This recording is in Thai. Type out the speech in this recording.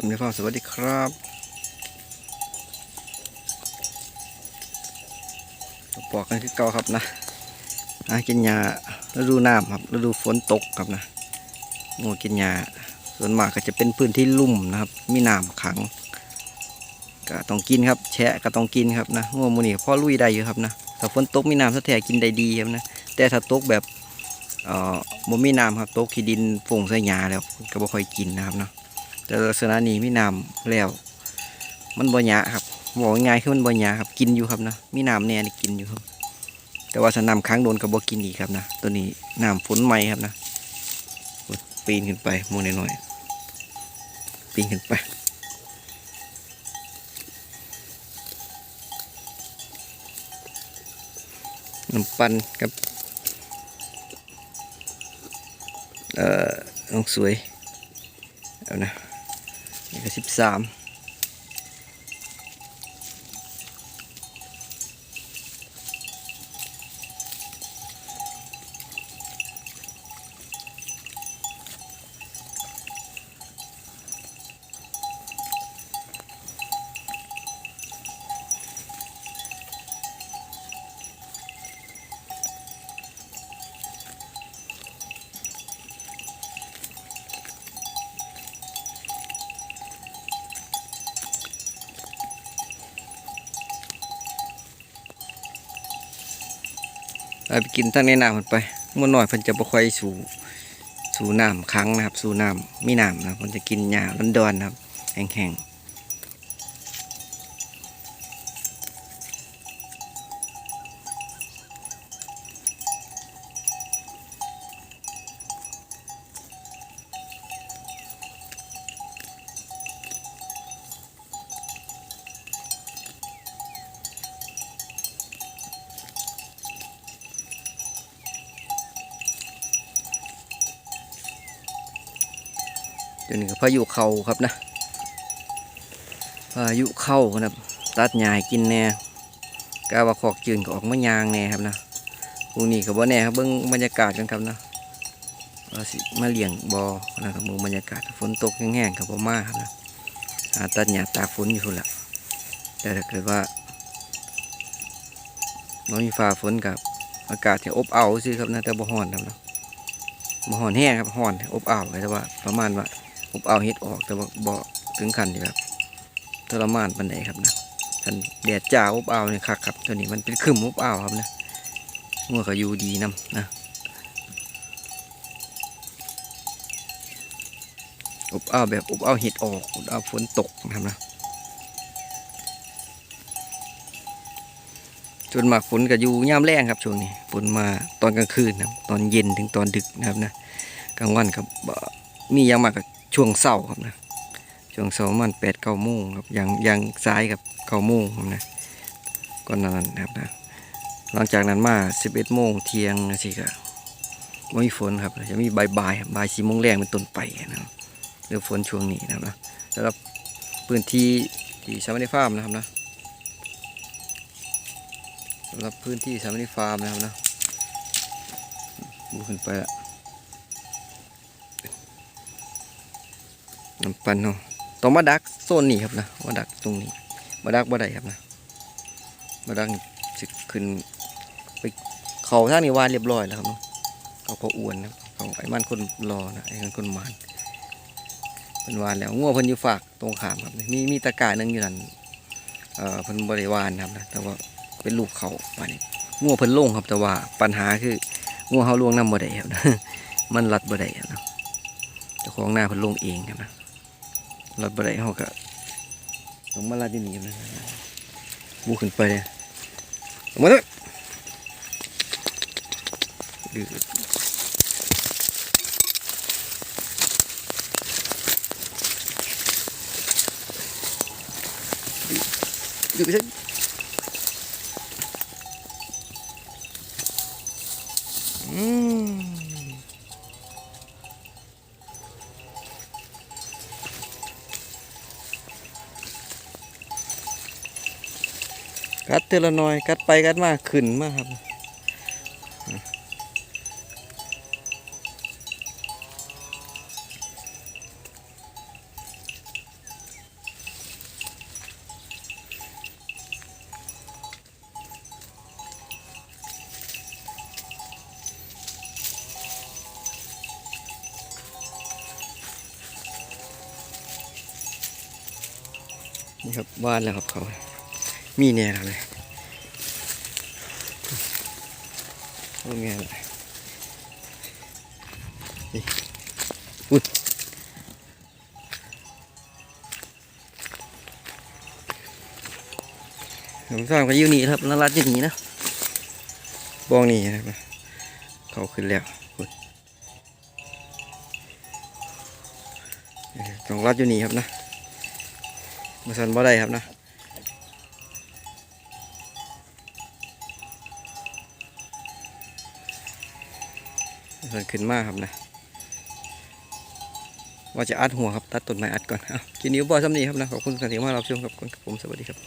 สวัสดีครับสวัสดีครับปอกกันคือเก่าครับนะหากินหญ้าฤดูน้ำครับฤดูฝนตกครับนะงูกินหญ้าส่วนมากก็จะเป็นพื้นที่ลุ่มนะครับ มีน้ำขังก็ต้องกินครับ แชะก็ต้องกินครับนะงูมูนี่พ่อลุยได้อยู่ครับนะถ้าฝนตกมีน้ำสะแทกินได้ดีครับนะแต่ถ้าตกแบบเอ่อบ่มีน้ำครับตกขี้ดินฝงใส่หญ้าแล้วก็บ่ค่อยกินนะครับเนาะ แต่ลักษณะนี้มีน้ำแล้ว มันบ่ยาครับบอกง่ายๆคือมันบ่ยาครับ กินอยู่ครับนะมีน้ำแน่นี่กินอยู่ครับ แต่ว่าสนามค้างโดนก็บ่กินอีกครับนะตัวนี้น้ำฝนใหม่ครับนะปีนขึ้นไปมูน้อยๆปีนขึ้นไปน้ำปั่นกับเอ่อน้องสวยเอานะ นี่ก็สิบสาม ไปกินทั้งในน้ำมันไปเมื่อหน่อยมันจะบ่ค่อยสู่สู่น้ำค้างนะครับ สู่น้ำมีน้ำนะมันจะกินหญ้าร้อนๆนะครับ แห้งๆ เดี๋ยวนี้ก็พายุเข้าครับนะพายุเข้านะครับตัดหญ้ากินแน่กาวาขอกจืนก็ออกมายางแน่ครับนะพรุ่นี้ก็บ่แน่ครับเบิ่งบรรยากาศกันครับนะว่าสิมาเลี้ยงบ่นะครับเบิ่งบรรยากาศฝนตกแห้งๆกับบ่มาครับนะตัดหญ้าตากฝนอยู่พุ่นละแต่ถ้าเกิดว่าน้องมีฟ้าฝนกับอากาศที่อบอ้าวซื่อครับนะแต่บ่ร้อนครับนะบ่ห่อนแห้งครับห่อนอบอ้าวแต่ว่าประมาณว่า อบอ้าวเฮ็ดออกแต่ว่าบ่ถึงขั้นที่แบบทรมานปานใดครับนะคันแดดจ้าอบอ้าวนี่ยคักครับตัวนี้มันเป็นครึมอบอ้าวครับนะงัวก็อยู่ดีนํนะอบอ้าวแบบอบอ้าวเฮ็ดออกอบอ้าวฝนตกนะครับนะจนมากฝนก็อยู่ยามแรงครับช่วงนี้ฝนมาตอนกลางคืนนะตอนเย็นถึงตอนดึกนะครับนะกลางวันครับบ่มีอยังมากกับ ช่วงเช้าครับนะช่วงเช้าประมันแปดเก้าโมงครับย่างย่างซ้ายกับเก้าโมงนะก่อนนั้นนะครับนะหลังจากนั้นมาสิบเอ็ดโมงเที่ยงสิครับไม่มีฝนครับจะมีบ่ายบ่ายบ่ายสี่โมงแรงเป็นต้นไปนะครับเรื่องฝนช่วงนี้นะครับนะสำหรับพื้นที่ที่สามนิฟาร์มนะครับนะสำหรับพื้นที่สามนิฟาร์มนะครับนะดูขึ้นไปละ น้ำปันเนาะต้องมาดักโซนนี้ครับนะมาดักตรงนี้มาดักบ่ได้ครับนะมาดักสิขึ้นไปเขาทางนี้วานเรียบร้อยแล้วครับเนาะเขาพออ้วนนะเขาไอ้มันคนรอนะไอ้มันคนมานเป็นวานแล้วง่วเพิ่นอยู่ฝากตรงขามครับมีมีตะกร้าหนึงอยู่นั่นเอ่อเพิ่นบริวานครับนะแต่ว่าเป็นลูกเขาปานนี้ง่วงเพิ่นลงครับแต่ว่าปัญหาคือง่วเขาลวงน้ำบ่ได้ครับนะมันรัดบ่ได้ครับนะเจ้าของหน้าเพิ่นลงเองครับนะ รถบันไดเขาก็ลงมาลาดินี่นะบูขึ้นไปเลยลงมาเลยดื้อดื้อดื้ออื กัดเทละน้อย กัดไปกัดมาขึ้นมากครับนี่ครับบ้านแล้วครับเขา มีเนี่ยครับเลยโอ้เมียเลยอุ้ยผมสร้างไปอยู่นี่ครับนารัดอยู่นี่นะบองนี่นะครับเขาขึ้นแล้วอุ้ยต้องรัดอยู่นี่ครับนะมาสันบ่ได้ครับนะ เพิ่นขึ้นมาครับนะว่าจะอัดหัวครับ ตัดต้นไม้อัดก่อนเอากินนิ้วบอซ้ำนี้ครับนะ ขอบคุณสำหรับที่มารับชมครับขอบคุณครับผม สวัสดีครับ